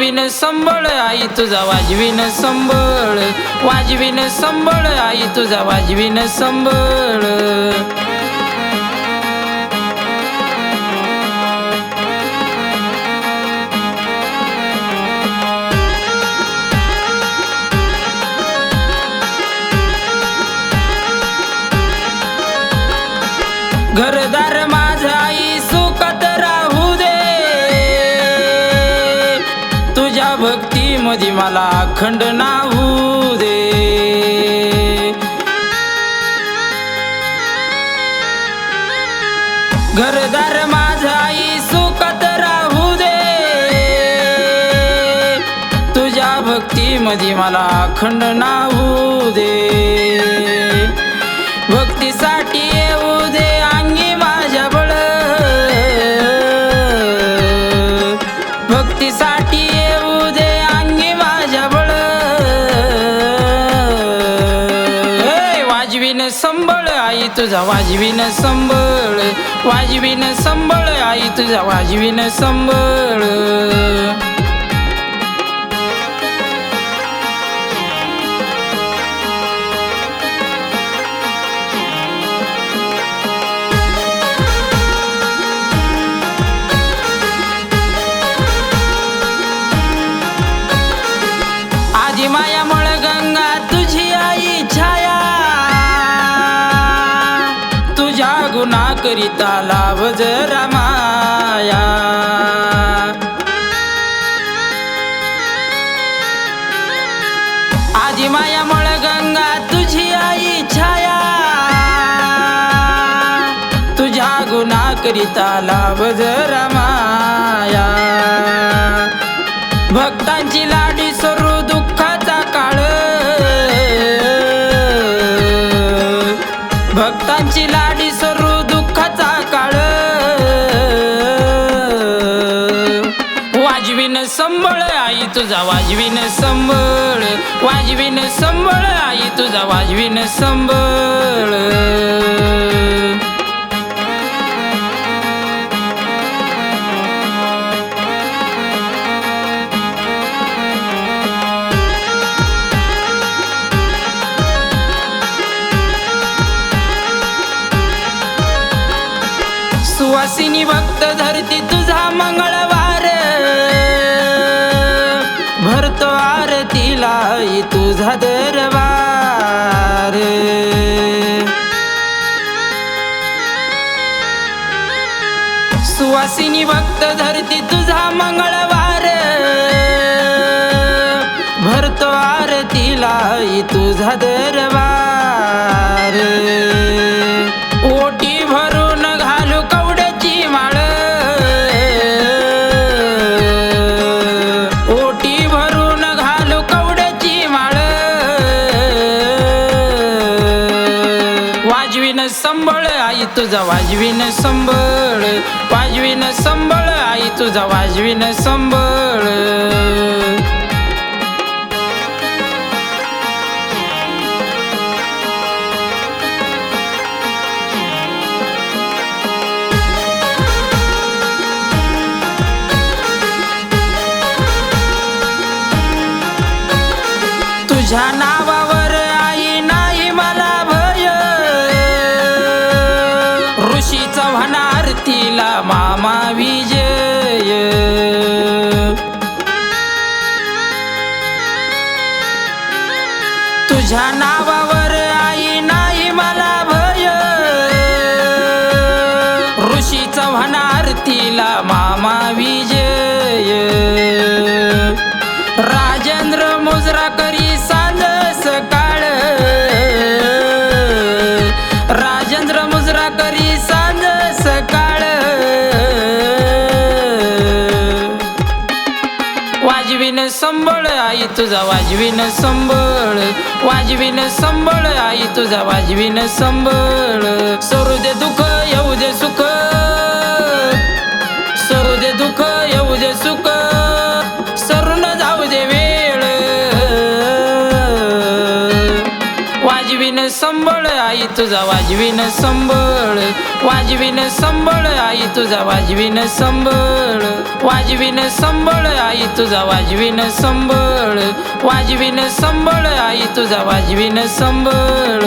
वाजवीन संबळ आई तुझा वाजवीन संबळ. वाजवीन संबळ आई तुझा वाजवीन संबळ. तुझ्या भक्तीमध्ये मला खंड नाहू दे. घरदार माझा आई सुखात राहू दे. तुझ्या भक्तीमध्ये मला खंड नाहू तुझा वाजवीन संबळ वाजवीन संबळ आई तुझा वाजवीन संबळ. करिता लाभ जरा माया. आजी माया मळ गंगा तुझी आई छाया. तुझ्या गुणा करिता लाभ जरा माया. भक्तांची लाडी सरू दुःखाचा काळ. भक्तांची लाडी तुझा वाजवीन संबळ वाजवीन संबळ आई तुझा वाजवीन संबळ. सुवासिनी भक्त धरती तुझा मंगळवार. तुझा दरबार. सुवासिनी भक्त धरती तुझा मंगळवार. भरतो आरतीला तुझा दरबार. वाजवीन संबळ आई तुझा वाजवीन संबळ. वाजवीन संबळ आई तुझा वाजवीन संबळ. तुझ्या नावा तिला मामा विजय. तुझ्या नावावर तुझा वाजवीन संबळ वाजवीन संबळ आई तुझा वाजवीन संबळ. सरू दे दुःख येऊ दे सुख. सरू दे दुःख येऊ दे सुख. सरून जाऊ दे वेळ. वाजवीन संबळ आई तुझा वाजवीन संबळ. वाजवीन संबळ आई तुझा वाजवीन संबळ. वाजवीन संबळ आई तुझा वाजवीन संबळ. वाजवीन संबळ आई तुझा वाजवीन संबळ.